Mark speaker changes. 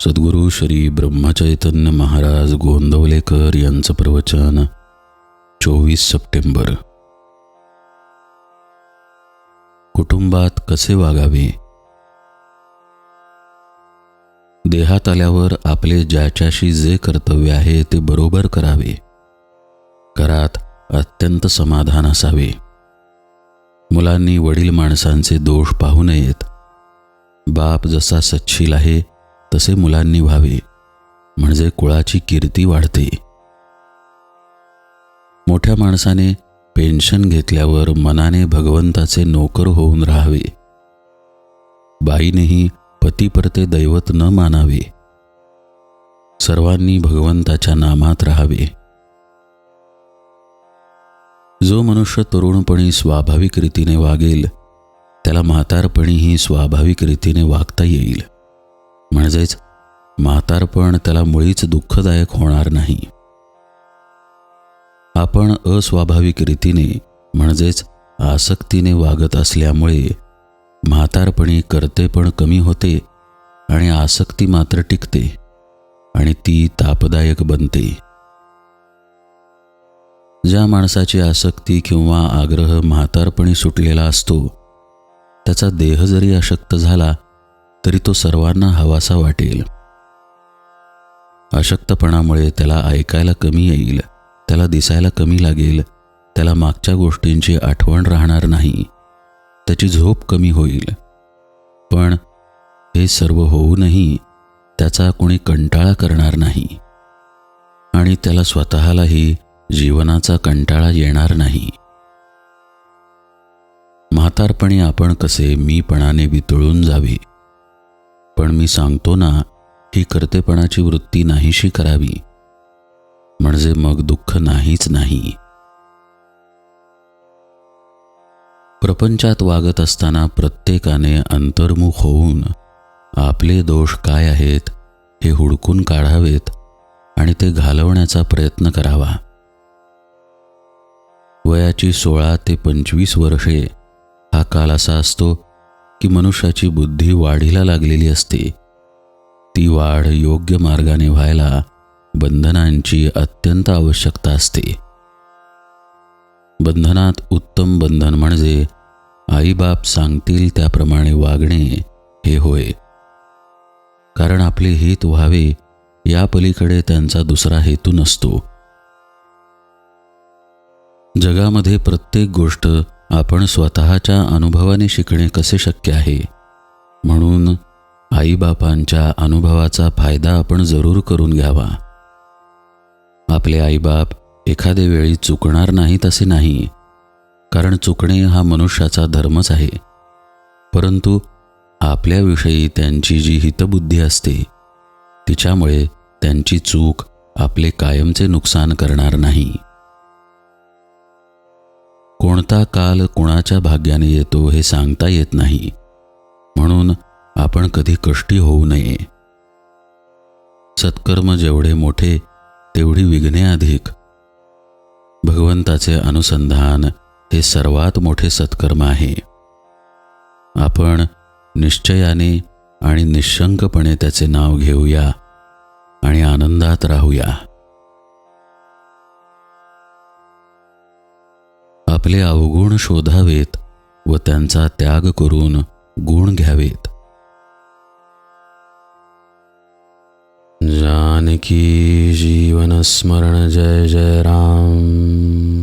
Speaker 1: सद्गुरू श्री ब्रह्मचैतन्य महाराज गोंदवलेकर यांचं प्रवचन चोवीस सप्टेंबर. कुटुंबात कसे वागावे? देहात आल्यावर आपले ज्याच्याशी जे कर्तव्य आहे ते बरोबर करावे. घरात अत्यंत समाधान असावे. मुलांनी वडील माणसांचे दोष पाहू नयेत. बाप जसा सच्छील आहे तसे मुलांनी व्हावे. म्हणजे कुळाची कीर्ती वाढते. मोठ्या माणसाने पेन्शन घेतल्यावर मनाने भगवंताचे नोकर होऊन राहावे. बाईनेही पतीपरते दैवत न मानावे. सर्वांनी भगवंताच्या नामात राहावे. जो मनुष्य तरुणपणी स्वाभाविक रीतीने वागेल त्याला म्हातारपणीही स्वाभाविक रीतीने वागता येईल. म्हणजेच म्हातारपण त्याला मुळीच दुःखदायक होणार नाही. आपण अस्वाभाविक रीतीने म्हणजेच आसक्तीने वागत असल्यामुळे म्हातारपणी कर्तेपण कमी होते आणि आसक्ती मात्र टिकते आणि ती तापदायक बनते. ज्या माणसाची आसक्ती किंवा आग्रह म्हातारपणी सुटलेला असतो त्याचा देह जरी अशक्त झाला तरी तो सर्वांना हवासा वाटेल. अशक्तपणामुळे त्याला ऐकायला कमी येईल त्याला दिसायला कमी लागेल त्याला मागच्या गोष्टींची आठवण राहणार नाही त्याची झोप कमी होईल. पण हे सर्व होऊनही त्याचा कोणी कंटाळा करणार नाही आणि त्याला स्वतःलाही जीवनाचा कंटाळा येणार नाही. म्हातारपणी आपण कसे मीपणाने वितळून जावे? पण मी सांगतो ना ही कर्तेपणाची वृत्ती नाहीशी करावी. म्हणजे मग दुःख नाहीच नाही. प्रपंचात वागत असताना प्रत्येकाने अंतर्मुख होऊन आपले दोष काय आहेत हे हुडकून काढावेत आणि ते घालवण्याचा प्रयत्न करावा. वयाची सोळा ते पंचवीस वर्षे हा काल असा असतो की मनुष्याची बुद्धी वाढीला लागलेली असते. ती वाढ योग्य मार्गाने व्हायला बंधनांची अत्यंत आवश्यकता असते. बंधनात उत्तम बंधन म्हणजे आईबाप सांगतील त्याप्रमाणे वागणे हे होय. कारण आपले हित व्हावे या पलीकडे त्यांचा दुसरा हेतू नसतो. जगामध्ये प्रत्येक गोष्ट आपण स्वतःच्या अनुभवाने शिकणे कसे शक्य आहे? म्हणून आईबापांच्या अनुभवाचा फायदा आपण जरूर करून घ्यावा. आपले आईबाप एखाद्या वेळी चुकणार नाहीत असे नाही कारण चुकणे हा मनुष्याचा धर्मच आहे. परंतु आपल्याविषयी त्यांची जी हितबुद्धी असते तिच्यामुळे त्यांची चूक आपले कायमचे नुकसान करणार नाही. कोणता काल कुणाच्या भाग्याने येतो हे सांगता येत नाही. म्हणून आपण कधी कष्टी होऊ नये. सत्कर्म जेवढे मोठे तेवढी विघ्ने अधिक. भगवंताचे अनुसंधान हे सर्वात मोठे सत्कर्म आहे. आपण निश्चयाने आणि निशंकपणे त्याचे नाव घेऊया आणि आनंदात राहूया. आपले अवगुण शोधावेत व त्यांचा त्याग करून गुण घ्यावेत. जानकी जीवन स्मरण जय जय राम.